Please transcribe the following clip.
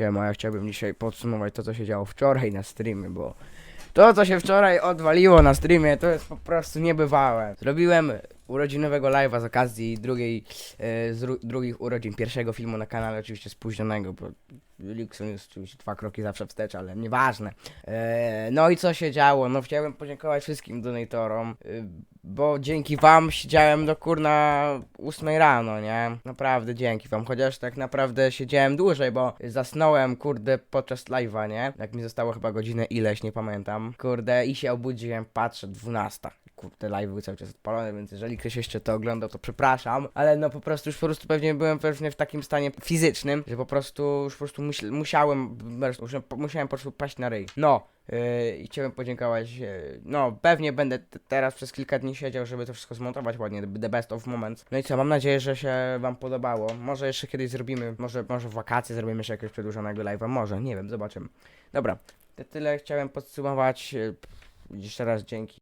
Siema, ja chciałbym dzisiaj podsumować to, co się działo wczoraj na streamie, bo to, co się wczoraj odwaliło na streamie, to jest po prostu niebywałe. Zrobiłem urodzinowego live'a z okazji drugiej, e, z ru, drugich urodzin pierwszego filmu na kanale, oczywiście spóźnionego, bo Likson jest oczywiście dwa kroki zawsze wstecz, ale nieważne. E, no i co się działo? No chciałem podziękować wszystkim donatorom, e, bo dzięki wam siedziałem do kurna 8 rano, nie? Naprawdę dzięki wam, chociaż tak naprawdę siedziałem dłużej, bo zasnąłem, kurde, podczas live'a, nie? Jak mi zostało chyba godzinę ileś, nie pamiętam. Kurde, i się obudziłem, patrzę, 12. Kurde, live były cały czas odpalone, więc jeżeli ktoś jeszcze to oglądał, to przepraszam, ale no po prostu już po prostu pewnie byłem pewnie w takim stanie fizycznym, że po prostu już po prostu musi, musiałem, musiałem, po prostu paść na ryj. No, Yy, I chciałem podziękować. Yy, no, pewnie będę teraz przez kilka dni siedział, żeby to wszystko zmontować ładnie. The best of moments. No i co, mam nadzieję, że się Wam podobało. Może jeszcze kiedyś zrobimy, może, może w wakacje zrobimy jeszcze jakiegoś przedłużonego live'a. Może, nie wiem, zobaczymy. Dobra, to tyle chciałem podsumować. Yy, Jeszcze raz dzięki.